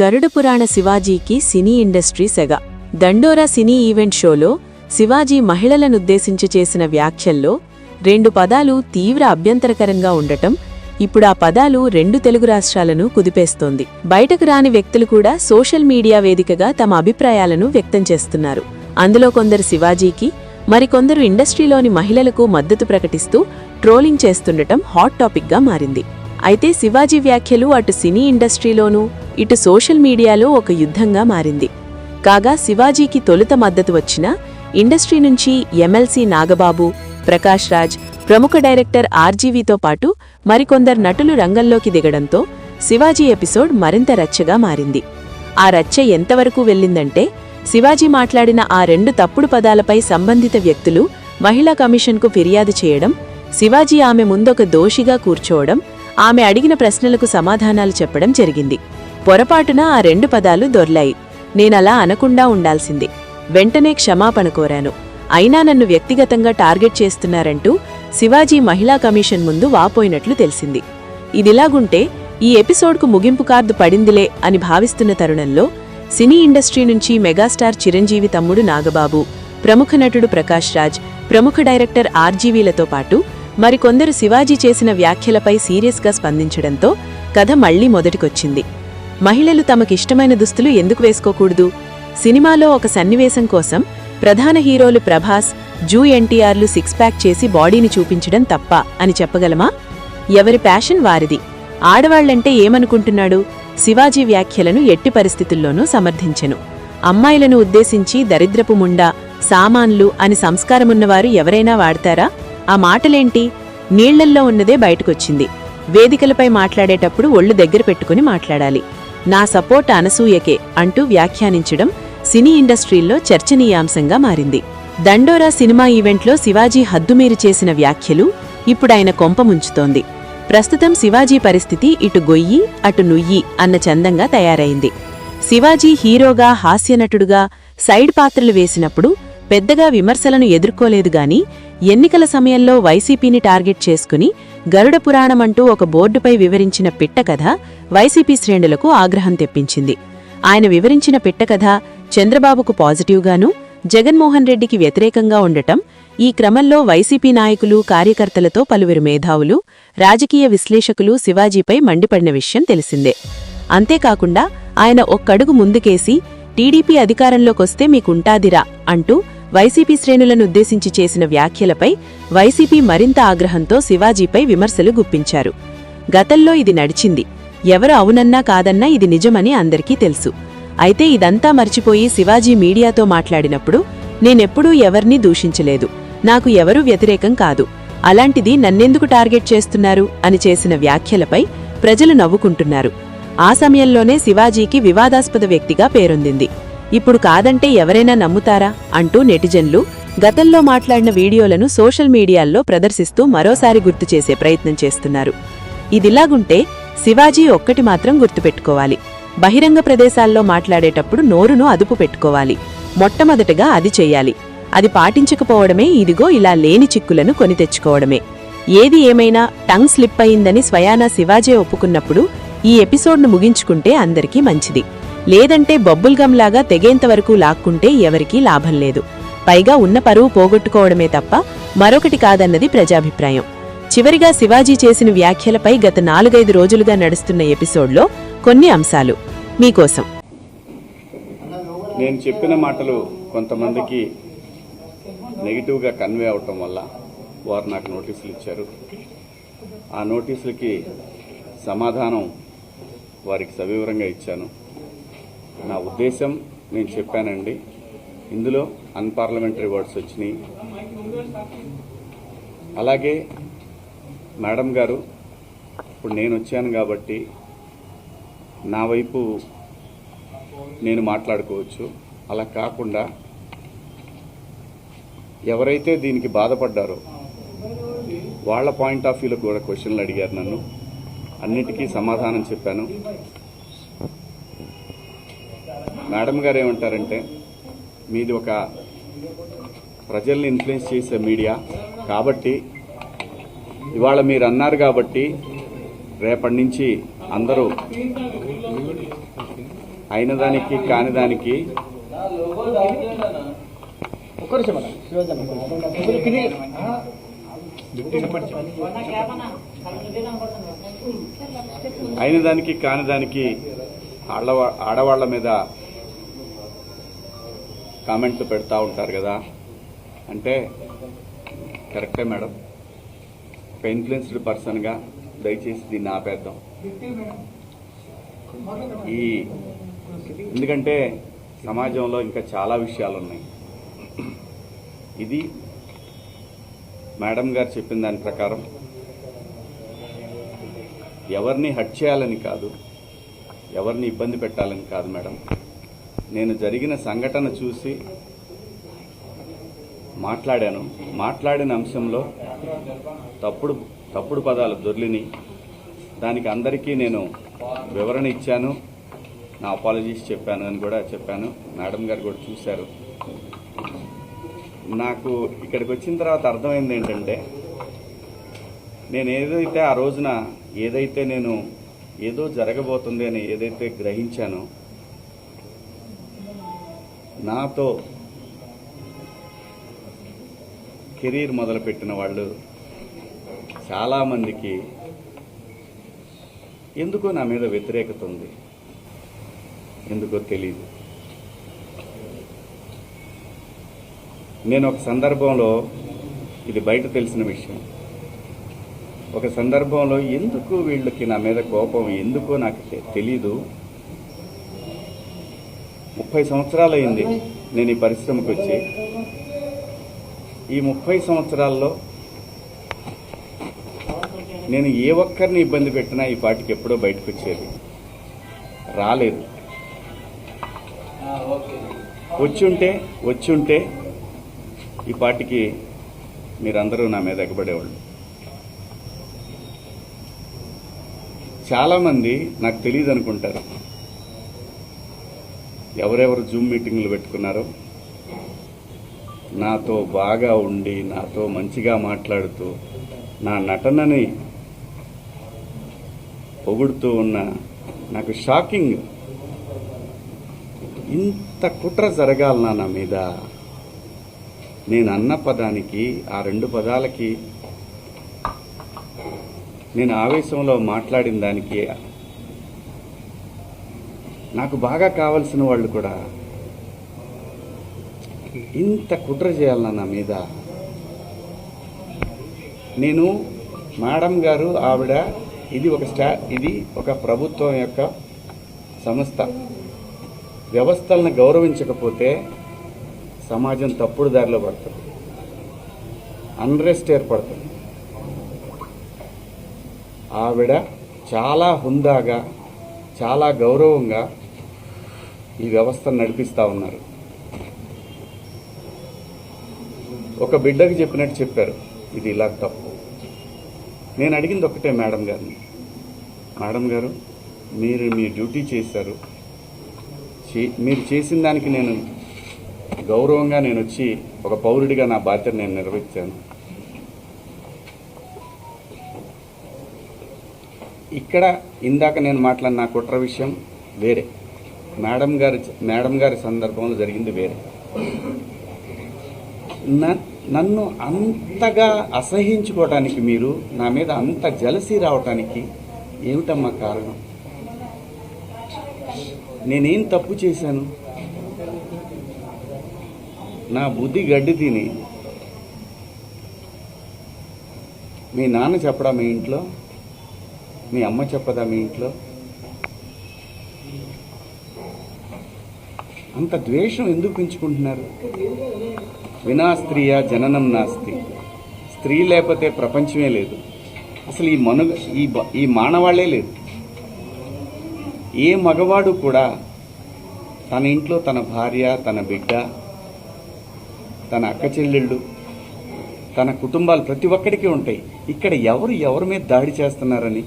గరుడ పురాణ శివాజీకి cine industry సెగ. దండోరా సినీ event షోలో శివాజీ మహిళలనుద్దేశించి చేసిన వ్యాఖ్యల్లో రెండు పదాలు తీవ్ర అభ్యంతరకరంగా ఉండటం ఇప్పుడు ఆ పదాలు రెండు తెలుగు రాష్ట్రాలను కుదిపేస్తోంది. బయటకు రాని వ్యక్తులు కూడా సోషల్ మీడియా వేదికగా తమ అభిప్రాయాలను వ్యక్తం చేస్తున్నారు. అందులో కొందరు శివాజీకి మరికొందరు ఇండస్ట్రీలోని మహిళలకు మద్దతు ప్రకటిస్తూ ట్రోలింగ్ చేస్తుండటం హాట్ టాపిక్గా మారింది. అయితే శివాజీ వ్యాఖ్యలు అటు సినీ ఇండస్ట్రీలోనూ ఇటు సోషల్ మీడియాలో ఒక యుద్ధంగా మారింది. కాగా శివాజీకి తొలుత మద్దతు వచ్చినా ఇండస్ట్రీ నుంచి ఎమ్మెల్సీ నాగబాబు ప్రకాష్ రాజ్ ప్రముఖ డైరెక్టర్ ఆర్జీవీతో పాటు మరికొందరు నటులు రంగంలోకి దిగడంతో శివాజీ ఎపిసోడ్ మరింత రచ్చగా మారింది. ఆ రచ్చ ఎంతవరకు వెళ్ళిందంటే శివాజీ మాట్లాడిన ఆ రెండు తప్పుడు పదాలపై సంబంధిత వ్యక్తులు మహిళా కమిషన్కు ఫిర్యాదు చేయడం శివాజీ ఆమె ముందొక దోషిగా కూర్చోవడం ఆమె అడిగిన ప్రశ్నలకు సమాధానాలు చెప్పడం జరిగింది. పొరపాటున ఆ రెండు పదాలు దొర్లాయి. నేనలా అనకుండా ఉండాల్సింది. వెంటనే క్షమాపణ కోరాను. అయినా నన్ను వ్యక్తిగతంగా టార్గెట్ చేస్తున్నారంటూ శివాజీ మహిళా కమిషన్ ముందు వాపోయినట్లు తెలిసింది. ఇదిలాగుంటే ఈ ఎపిసోడ్కు ముగింపు కార్డు పడిందిలే అని భావిస్తున్న తరుణంలో సినీ ఇండస్ట్రీ నుంచి మెగాస్టార్ చిరంజీవి తమ్ముడు నాగబాబు ప్రముఖ నటుడు ప్రకాష్ రాజ్ ప్రముఖ డైరెక్టర్ ఆర్జీవీలతో పాటు మరికొందరు శివాజీ చేసిన వ్యాఖ్యలపై సీరియస్గా స్పందించడంతో కథ మళ్ళీ మొదటికొచ్చింది. మహిళలు తమకిష్టమైన దుస్తులు ఎందుకు వేసుకోకూడదు? సినిమాలో ఒక సన్నివేశం కోసం ప్రధాన హీరోలు ప్రభాస్ జూ ఎన్టీఆర్లు సిక్స్ ప్యాక్ చేసి బాడీని చూపించడం తప్ప అని చెప్పగలమా? ఎవరి ప్యాషన్ వారిది? ఆడవాళ్ళంటే ఏమనుకుంటున్నాడు? శివాజీ వ్యాఖ్యలను ఎట్టి పరిస్థితుల్లోనూ సమర్థించెను. అమ్మాయిలను ఉద్దేశించి దరిద్రపు ముండా సామాన్లు అని సంస్కారమున్నవారు ఎవరైనా వాడతారా? ఆ మాటలేంటి? నీళ్ళల్లో ఉన్నదే బయటకొచ్చింది. వేదికలపై మాట్లాడేటప్పుడు ఒళ్ళు దగ్గర పెట్టుకుని మాట్లాడాలి. నా సపోర్ట్ అనసూయకే అంటూ వ్యాఖ్యానించడం సినీ ఇండస్ట్రీల్లో చర్చనీయాంశంగా మారింది. దండోరా సినిమా ఈవెంట్లో శివాజీ హద్దుమీరి చేసిన వ్యాఖ్యలు ఇప్పుడాయన కొంపముంచుతోంది ప్రస్తుతం శివాజీ పరిస్థితి ఇటు గొయ్యి అటు నుయ్యి అన్న చందంగా తయారైంది. శివాజీ హీరోగా హాస్యనటుడుగా సైడ్ పాత్రలు వేసినప్పుడు పెద్దగా విమర్శలను ఎదుర్కోలేదు గాని ఎన్నికల సమయంలో వైసీపీని టార్గెట్ చేసుకుని గరుడ పురాణమంటూ ఒక బోర్డుపై వివరించిన పిట్టకథ వైసీపీ శ్రేణులకు ఆగ్రహం తెప్పించింది. ఆయన వివరించిన పిట్టకథ చంద్రబాబుకు పాజిటివ్గానూ జగన్మోహన్ రెడ్డికి వ్యతిరేకంగా ఉండటం ఈ క్రమంలో వైసీపీ నాయకులు కార్యకర్తలతో పలువురు మేధావులు రాజకీయ విశ్లేషకులు శివాజీపై మండిపడిన విషయం తెలిసిందే. అంతేకాకుండా ఆయన ఒక్కడుగు ముందుకేసి టీడీపీ అధికారంలోకొస్తే మీకుంటాదిరా అంటూ వైసీపీ శ్రేణులను ఉద్దేశించి చేసిన వ్యాఖ్యలపై వైసీపీ మరింత ఆగ్రహంతో శివాజీపై విమర్శలు గుప్పించారు. గతంలో ఇది నడిచింది. ఎవరు అవునన్నా కాదన్నా ఇది నిజమని అందరికీ తెలుసు. అయితే ఇదంతా మర్చిపోయి శివాజీ మీడియాతో మాట్లాడినప్పుడు నేనెప్పుడూ ఎవర్నీ దూషించలేదు. నాకు ఎవరూ వ్యతిరేకం కాదు. అలాంటిది నన్నెందుకు టార్గెట్ చేస్తున్నారు? అని చేసిన వ్యాఖ్యలపై ప్రజలు నవ్వుకుంటున్నారు. ఆ సమయంలోనే శివాజీకి వివాదాస్పద వ్యక్తిగా పేరొందింది. ఇప్పుడు కాదంటే ఎవరైనా నమ్ముతారా? అంటూ నెటిజన్లు గతంలో మాట్లాడిన వీడియోలను సోషల్ మీడియాల్లో ప్రదర్శిస్తూ మరోసారి గుర్తు చేసే ప్రయత్నం చేస్తున్నారు. ఇదిలాగుంటే శివాజీ ఒక్కటి మాత్రం గుర్తుపెట్టుకోవాలి. బహిరంగ ప్రదేశాల్లో మాట్లాడేటప్పుడు నోరును అదుపు పెట్టుకోవాలి. మొట్టమొదటగా అది చెయ్యాలి అది పాటించకపోవడమే ఇదిగో ఇలా లేని చిక్కులను కొని తెచ్చుకోవడమే. ఏది ఏమైనా టంగ్ స్లిప్ అయిందని స్వయానా శివాజీ ఒప్పుకున్నప్పుడు ఈ ఎపిసోడ్ను ముగించుకుంటే అందరికీ మంచిది. లేదంటే బొబ్బుల్గంలాగా తెగేంతవరకు లాక్కుంటే ఎవరికీ లాభం లేదు. పైగా ఉన్న పరువు పోగొట్టుకోవడమే తప్ప మరొకటి కాదన్నది ప్రజాభిప్రాయం. చివరిగా శివాజీ చేసిన వ్యాఖ్యలపై గత నాలుగైదు రోజులుగా నడుస్తున్న ఎపిసోడ్లో కొన్ని అంశాలు. మీకోసం. నేను చెప్పిన మాటలు కొంతమందికి నెగిటివ్గా కన్వే అవటం వల్ల వారు నాకు నోటీసులు ఇచ్చారు. ఆ నోటీసులకి సమాధానం వారికి సవివరంగా ఇచ్చాను. నా ఉద్దేశం నేను చెప్పానండి. ఇందులో అన్పార్లమెంటరీ వర్డ్స్ వచ్చినాయి. అలాగే మేడం గారు ఇప్పుడు నేను వచ్చాను కాబట్టి నా వైపు నేను మాట్లాడుకోవచ్చు. అలా కాకుండా ఎవరైతే దీనికి బాధపడ్డారో వాళ్ళ పాయింట్ ఆఫ్ వ్యూలో కూడా క్వశ్చన్లు అడిగారు నన్ను. అన్నిటికీ సమాధానం చెప్పాను. మేడం గారు ఏమంటారంటే మీది ఒక ప్రజల్ని ఇన్ఫ్లుయెన్స్ చేసే మీడియా కాబట్టి ఇవాళ మీరు అన్నారు కాబట్టి రేపటి నుంచి అందరూ అయిన దానికి కాని దానికి అయిన దానికి కాని దానికి ఆడవా ఆడవాళ్ళ మీద కామెంట్లు పెడతా ఉంటారు కదా. అంటే కరెక్టే మేడం. ఒక ఇన్ఫ్లుయెన్స్డ్ పర్సన్గా దయచేసి దీన్ని ఆపేద్దాం. ఈ ఎందుకంటే సమాజంలో ఇంకా చాలా విషయాలు ఉన్నాయి ఇది మేడం గారు చెప్పిన దాని ప్రకారం ఎవరిని హట్ చేయాలని కాదు ఎవరిని ఇబ్బంది పెట్టాలని కాదు మేడం. నేను జరిగిన సంఘటన చూసి మాట్లాడాను. మాట్లాడిన అంశంలో తప్పుడు తప్పుడు పదాలు దొర్లిని. దానికి అందరికీ నేను వివరణ ఇచ్చాను. నా అపాలజీస్ చెప్పాను అని కూడా చెప్పాను. మేడం గారు కూడా చూశారు. నాకు ఇక్కడికి వచ్చిన తర్వాత అర్థమైంది ఏంటంటే నేను ఏదైతే ఆ రోజున ఏదైతే నేను ఏదో జరగబోతుంది అని ఏదైతే గ్రహించానో నాతో కెరీర్ మొదలుపెట్టిన వాళ్ళు చాలామందికి ఎందుకో నా మీద వ్యతిరేకత ఉంది. ఎందుకో తెలియదు నేను ఒక సందర్భంలో ఇది బయట తెలిసిన విషయం. ఒక సందర్భంలో ఎందుకు వీళ్ళకి నా మీద కోపం ఎందుకో నాకు తెలీదు. ముప్పై సంవత్సరాలు అయింది నేను ఈ పరిశ్రమకు వచ్చి. ఈ ముప్పై సంవత్సరాల్లో నేను ఏ ఒక్కరిని ఇబ్బంది పెట్టినా ఈ పాటికి ఎప్పుడో బయటకు వచ్చేది. రాలేదు. వచ్చుంటే వచ్చుంటే ఈ పాటికి మీరందరూ నా మీద ఎగబడేవాళ్ళు. చాలామంది నాకు తెలియదు అనుకుంటారు ఎవరెవరు జూమ్ మీటింగ్లు పెట్టుకున్నారో నాతో బాగా ఉండి నాతో మంచిగా మాట్లాడుతూ నా నటనని పొగుడుతూ ఉన్న నాకు షాకింగ్ ఇంత కుట్ర జరగాలనా నా మీద. నేను అన్న పదానికి ఆ రెండు పదాలకి నేను ఆవేశంలో మాట్లాడిన దానికి నాకు బాగా కావలసిన వాళ్ళు కూడా ఇంత కుట్ర చేయాలన్నా నా మీద? నేను మేడం గారు ఆవిడ ఇది ఒక స్టా ఇది ఒక ప్రభుత్వం యొక్క సంస్థ. వ్యవస్థలను గౌరవించకపోతే సమాజం తప్పుడు దారిలో పడుతుంది. అన్రెస్ట్ ఏర్పడుతుంది. ఆవిడ చాలా హుందాగా చాలా గౌరవంగా ఈ వ్యవస్థను నడిపిస్తూ ఉన్నారు. ఒక బిడ్డకి చెప్పినట్టు చెప్పారు ఇది ఇలా తప్పు. నేను అడిగింది ఒకటే మేడం గారిని. మేడం గారు మీరు మీ డ్యూటీ చేశారు. చే- మీరు చేసిన దానికి నేను గౌరవంగా నేను వచ్చి ఒక పౌరుడిగా నా బాధ్యత నేను నిర్వహించాను ఇక్కడ ఇందాక నేను మాట్లాడిన నా కుట్ర విషయం వేరే. మేడం గారి మేడం గారి సందర్భంలో జరిగింది వేరే. నన్ను అంతగా అసహించుకోవటానికి మీరు నా మీద అంత జలసి రావటానికి ఏమిటమ్మా కారణం? నేనేం తప్పు చేశాను? నా బుద్ధి గడ్డి తిని. మీ నాన్న చెప్పడా మీ ఇంట్లో? మీ అమ్మ చెప్పదా మీ ఇంట్లో? అంత ద్వేషం ఎందుకు పెంచుకుంటున్నారు? వినా స్త్రీయ జననం నాస్తి. స్త్రీ లేకపోతే ప్రపంచమే లేదు. అసలు ఈ మను ఈ ఈ మానవాళ్ళే లేదు. ఏ మగవాడు కూడా తన ఇంట్లో తన భార్య తన బిడ్డ తన అక్క చెల్లెళ్ళు తన కుటుంబాలు ప్రతి ఒక్కడికి ఉంటాయి. ఇక్కడ ఎవరు ఎవరి మీద దాడి చేస్తున్నారని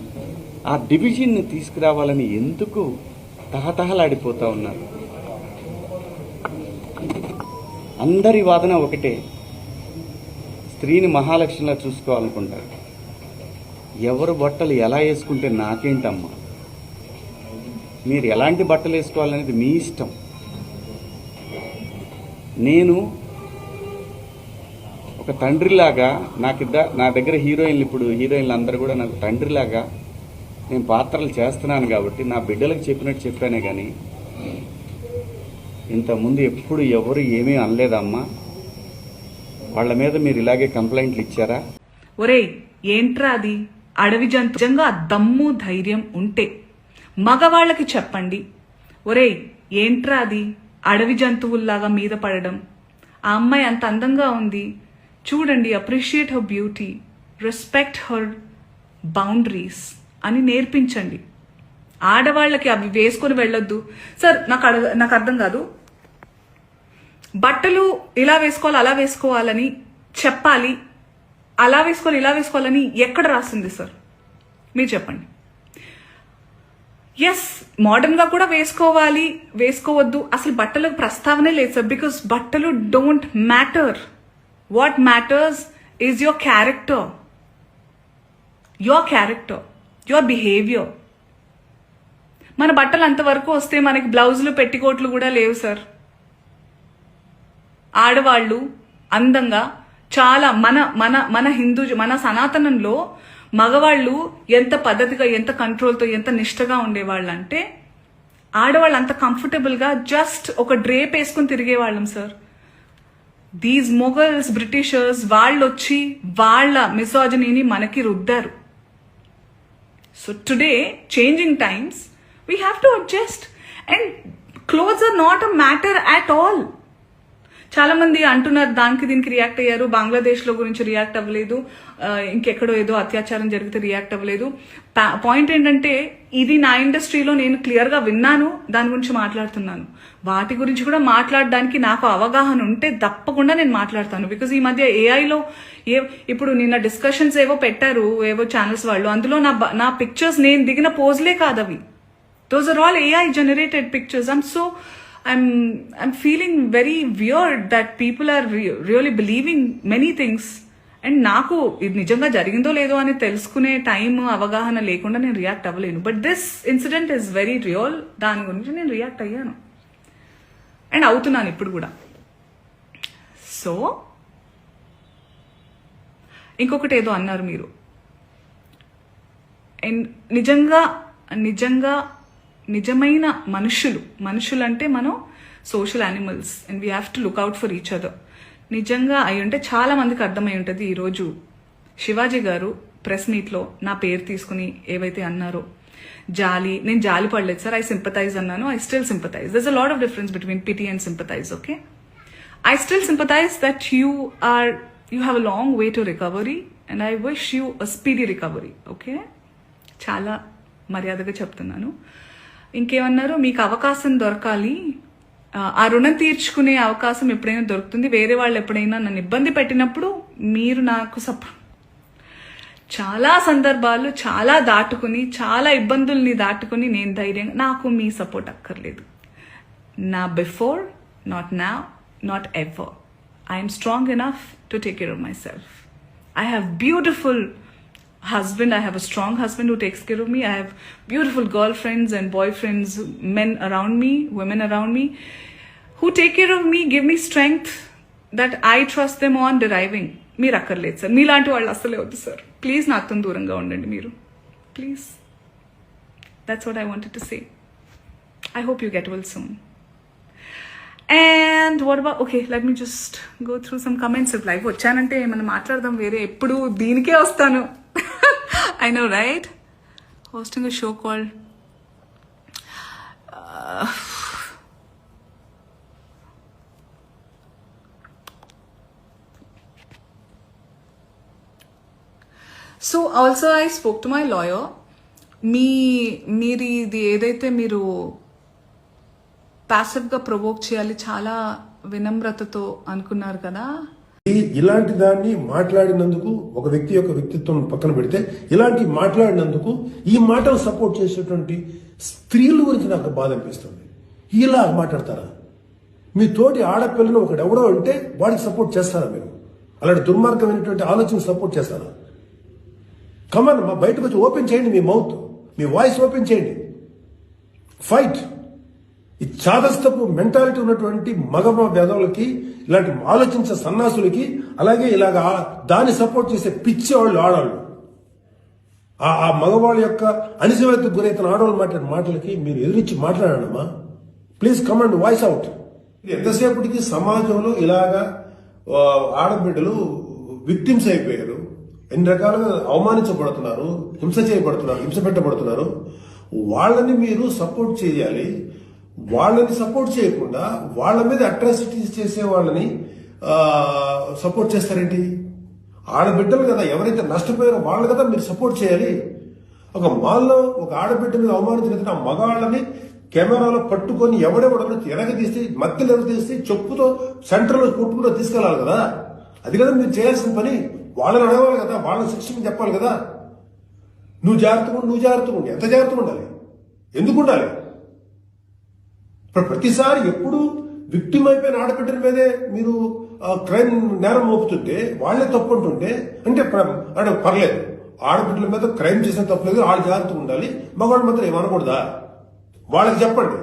ఆ డివిజన్ని తీసుకురావాలని ఎందుకు తహతహలాడిపోతూ ఉన్నారు? అందరి వాదన ఒకటే. స్త్రీని మహాలక్ష్మిలా చూసుకోవాలనుకుంటారు. ఎవరు బట్టలు ఎలా వేసుకుంటే నాకేంటమ్మా? మీరు ఎలాంటి బట్టలు వేసుకోవాలనేది మీ ఇష్టం. నేను ఒక తండ్రిలాగా నాకిద్ద నా దగ్గర హీరోయిన్లు ఇప్పుడు హీరోయిన్లు అందరూ కూడా నాకు తండ్రిలాగా నేను పాత్రలు చేస్తున్నాను కాబట్టి నా బిడ్డలకు చెప్పినట్టు చెప్పానే కానీ ఇంతకుముందు ఎప్పుడు ఎవరు ఏమీ అనలేదమ్మా. వాళ్ళ మీద మీరు ఇలాగే కంప్లైంట్లు ఇచ్చారా? ఒరేయ్ ఏంట్రా అది? అడవి జంతు నిజంగా దమ్ము ధైర్యం ఉంటే. మగవాళ్ళకి చెప్పండి. ఒరేయ్ ఏంట్రా అది? అడవి జంతువుల్లాగా మీద పడడం. ఆ అమ్మాయి అంత అందంగా ఉంది. చూడండి appreciate her beauty. Respect her boundaries అని నేర్పించండి. ఆడవాళ్ళకి అవి వేసుకొని వెళ్ళొద్దు. సార్ నాకు నాకు అర్థం కాదు. బట్టలు ఇలా వేసుకోవాలి అలా వేసుకోవాలని చెప్పాలి. అలా వేసుకోవాలి ఇలా వేసుకోవాలని ఎక్కడ రాసింది సార్? మీరు చెప్పండి. ఎస్ మోడర్న్గా కూడా వేసుకోవాలి వేసుకోవద్దు. అసలు బట్టలకు ప్రస్తావనే లేదు సార్. బికాస్ బట్టలు don't matter what matters is your character your character your behaviour మన బట్టలు అంతవరకు వస్తే మనకి బ్లౌజులు పెట్టికోట్లు కూడా లేవు సార్. ఆడవాళ్ళు అందంగా చాలా మన మన మన హిందూ మన సనాతనంలో మగవాళ్ళు ఎంత పద్ధతిగా ఎంత కంట్రోల్తో ఎంత నిష్టగా ఉండేవాళ్ళు అంటే ఆడవాళ్ళు అంత కంఫర్టబుల్గా జస్ట్ ఒక డ్రేప్ వేసుకుని తిరిగేవాళ్ళం సార్. దీస్ మొఘల్స్ బ్రిటిషర్స్ వాళ్ళు వచ్చి వాళ్ళ మిసాజనీని మనకి రుద్దారు. So today changing times we have to adjust and clothes are not a matter at all చాలా మంది అంటున్నారు దానికి దీనికి రియాక్ట్ అయ్యారు. బంగ్లాదేశ్లో గురించి రియాక్ట్ అవ్వలేదు. ఇంకెక్కడో ఏదో అత్యాచారం జరిగితే రియాక్ట్ అవ్వలేదు. పాయింట్ ఏంటంటే ఇది నా ఇండస్ట్రీలో నేను క్లియర్గా విన్నాను దాని గురించి మాట్లాడుతున్నాను. వాటి గురించి కూడా మాట్లాడడానికి నాకు అవగాహన ఉంటే తప్పకుండా నేను మాట్లాడతాను. బికాజ్ ఈ మధ్య ఏఐలో ఏ ఇప్పుడు నిన్న డిస్కషన్స్ ఏవో పెట్టారు ఏవో ఛానల్స్ వాళ్ళు. అందులో నా నా పిక్చర్స్ నేను దిగిన పోజ్లే కాదు అవి those all AI generated pictures and so i'm i'm feeling very weird that people are re- really believing many things. And నాకు ఇది నిజంగా జరిగిందో లేదో అని తెలుసుకునే టైం అవగాహన లేకుండా నేను react అవ్వలేను. But this incident is very real దాని గురించి నేను రియాక్ట్ అయ్యాను. అండ్ అవుతున్నాను ఇప్పుడు కూడా. సో ఇంకొకటి ఏదో అన్నారు మీరు. అండ్ నిజంగా నిజంగా నిజమైన మనుషులు. మనుషులు అంటే మనం social animals and we have to look out for each other నిజంగా అయి ఉంటే చాలా మందికి అర్థమై ఉంటుంది ఈరోజు శివాజీ గారు ప్రెస్ మీట్లో నా పేరు తీసుకుని ఏవైతే అన్నారో జాలి నేను జాలి పడలేదు సార్ ఐ సింపతైజ్ అన్నాను I still sympathise there's a lot of difference between pity and sympathise okay I still sympathise that you are you have a long way to recovery and I wish you a speedy recovery okay చాలా మర్యాదగా చెప్తున్నాను. ఇంకేమన్నారు? మీకు అవకాశం దొరకాలి. ఆ, రుణం తీర్చుకునే అవకాశం ఎప్పుడైనా దొరుకుతుంది. వేరే వాళ్ళు ఎప్పుడైనా నన్ను ఇబ్బంది పెట్టినప్పుడు మీరు నాకు సప చాలా సందర్భాలు చాలా దాటుకుని చాలా ఇబ్బందుల్ని దాటుకుని నేను ధైర్యంగా నాకు మీ సపోర్ట్ అక్కర్లేదు. నా బిఫోర్ నాట్ నా not ever I'm strong enough to take care of myself I have beautiful husband. I have a strong husband who takes care of me. I have beautiful girlfriends and boyfriends, men around me, women around me, who take care of me, give me strength that I trust them on deriving. మీరు అక్కర్లేదు sir మీలాంటి వాళ్ళు అస్సలే వద్దు sir please నాతో దూరంగా ఉండండి మీరు please that's what I wanted to say I hope you get well soon and what about okay let me just go through some comments live వచ్చానంటే ఏమన్నా మాట్లాడదాం వేరే ఎప్పుడు దీనికే వస్తాను I know right hosting show call so also I spoke to my lawyer మీ మీరు ఇది ఏదైతే మీరు ప్యాసివ్గా ప్రొవోక్ చేయాలి చాలా వినమ్రతతో అనుకున్నారు కదా? ఈ- ఇలాంటి దాన్ని మాట్లాడినందుకు ఒక వ్యక్తి యొక్క వ్యక్తిత్వం పక్కన పెడితే ఇలాంటి మాట్లాడినందుకు ఈ మాటలు సపోర్ట్ చేసేటువంటి స్త్రీల గురించి నాకు బాధ అనిపిస్తుంది. ఇలా మాట్లాడతారా? మీ తోటి ఆడపిల్లను ఒకడు ఎవడో అంటే వాడికి సపోర్ట్ చేస్తారా మీరు? అలాంటి దుర్మార్గమైనటువంటి ఆలోచన సపోర్ట్ చేస్తారా? కమన్ మా బయటకు వచ్చి ఓపెన్ చేయండి మీ మౌత్ మీ వాయిస్ ఓపెన్ చేయండి. ఫైట్ ఈ చాదస్తపు మెంటాలిటీ ఉన్నటువంటి మగ వేదవులకి ఇలాంటి ఆలోచించే సన్నాసులకి అలాగే ఇలాగ దాన్ని సపోర్ట్ చేసే పిచ్చి వాళ్ళు ఆడవాళ్ళు ఆ ఆ మగవాళ్ళ యొక్క అణిచివేతకు గురైతున్న ఆడవాళ్ళు మాట్లాడిన మాటలకి మీరు ఎదురించి మాట్లాడమ్మా ప్లీజ్ కమాండ్ వాయిస్ అవుట్ ఎంతసేపటికి సమాజంలో ఇలాగా ఆడబిడ్డలు విక్టిమ్స్ అయిపోయారు. ఎన్ని రకాలుగా అవమానించబడుతున్నారు హింస చేయబడుతున్నారు హింస పెట్టబడుతున్నారు. వాళ్ళని మీరు సపోర్ట్ చేయాలి. వాళ్ళని సపోర్ట్ చేయకుండా వాళ్ళ మీద అట్రాసిటీస్ చేసే వాళ్ళని సపోర్ట్ చేస్తారేంటి? ఆడబిడ్డలు కదా ఎవరైతే నష్టపోయారో వాళ్ళు కదా మీరు సపోర్ట్ చేయాలి. ఒక మాల్లో ఒక ఆడబిడ్డ మీద అవమానించిన ఆ మగాళ్ళని కెమెరాలో పట్టుకొని ఎవడెవడో ఎరగదీస్తే తీసి మత్తలు చెప్పుతో సెంటర్లో కొట్టుకుంటూ తీసుకెళ్ళాలి కదా. అది కదా మీరు చేయాల్సిన పని. వాళ్ళని అడగాలి కదా వాళ్ళని శిక్షణ చెప్పాలి కదా. నువ్వు జాగ్రత్తగా నువ్వు జాగ్రత్తగా ఉండి. ఎంత జాగ్రత్తగా ఉండాలి? ఎందుకు ఉండాలి? ప్రతిసారి ఎప్పుడు విక్టిమ్ అయిపోయిన ఆడబిడ్డల మీదే మీరు క్రైమ్ నేరం మోపుతుంటే వాళ్ళే తప్పు అంటుంటే అంటే అంటే పర్లేదు. ఆడబిడ్డల మీద క్రైమ్ చేసిన తప్పలేదు వాళ్ళు జాగ్రత్తగా ఉండాలి. మగవాళ్ళు మాత్రం ఏమనకూడదా వాళ్ళకి చెప్పండి.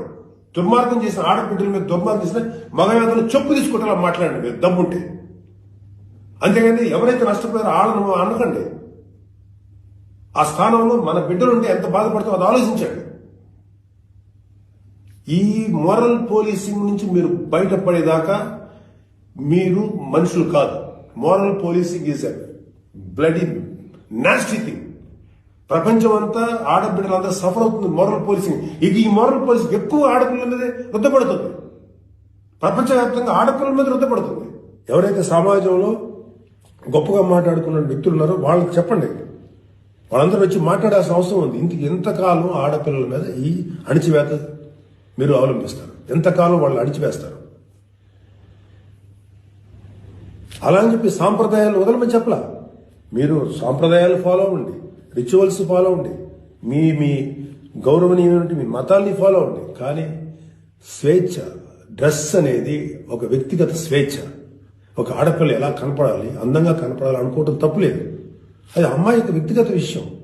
దుర్మార్గం చేసిన ఆడబిడ్డల మీద దుర్మార్గం చేసిన మగవేదలు చెప్పు తీసుకుంటారా మాట్లాడండి మీరు దమ్ముంటే. అంతేగాని ఎవరైతే నష్టపోయారో వాళ్ళను అనకండి ఆ స్థానంలో మన బిడ్డలు ఉంటే ఎంత బాధపడతామో అది ఆలోచించండి. ఈ మోరల్ పోలీసింగ్ నుంచి మీరు బయటపడేదాకా మీరు మనుషులు కాదు. Moral policing is blood nasty thing ప్రపంచం అంతా ఆడబిడ్డలంతా సఫర్ అవుతుంది మోరల్ పోలీసింగ్. ఇక ఈ మోరల్ పోలీసింగ్ ఎక్కువ ఆడపిల్లల మీదే రుద్దపడుతుంది ప్రపంచవ్యాప్తంగా ఆడపిల్లల మీద రుద్దపడుతుంది ఎవరైతే సమాజంలో గొప్పగా మాట్లాడుకున్న వ్యక్తులు ఉన్నారో వాళ్ళకి చెప్పండి. వాళ్ళందరూ వచ్చి మాట్లాడాల్సిన అవసరం ఉంది. ఇంత ఎంతకాలం ఆడపిల్లల మీద ఈ అణిచివేత మీరు అవలంబిస్తారు. ఎంతకాలం వాళ్ళు అడిచివేస్తారు అలా అని చెప్పి సాంప్రదాయాలు వదలమని చెప్పలా? మీరు సాంప్రదాయాలు ఫాలో అవ్వండి. రిచువల్స్ ఫాలో అవ్వండి. మీ మీ గౌరవనీయమైనటువంటి మీ మతాల్ని ఫాలో అవ్వండి. కానీ స్వేచ్ఛ డ్రెస్ అనేది ఒక వ్యక్తిగత స్వేచ్ఛ. ఒక ఆడపిల్ల ఎలా కనపడాలి అందంగా కనపడాలి అనుకోవటం తప్పులేదు. అది అమ్మాయి యొక్క వ్యక్తిగత విషయం.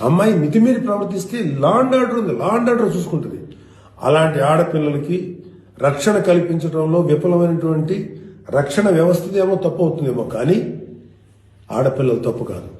అమ్మాయి మితిమీరి ప్రవర్తిస్తే లా అండ్ ఆర్డర్ ఉంది లా అండ్ ఆర్డర్ చూసుకుంటుంది. అలాంటి ఆడపిల్లలకి రక్షణ కల్పించడంలో విఫలమైనటువంటి రక్షణ వ్యవస్థదేమో తప్పు అవుతుందేమో కానీ ఆడపిల్లలు తప్పు కాదు.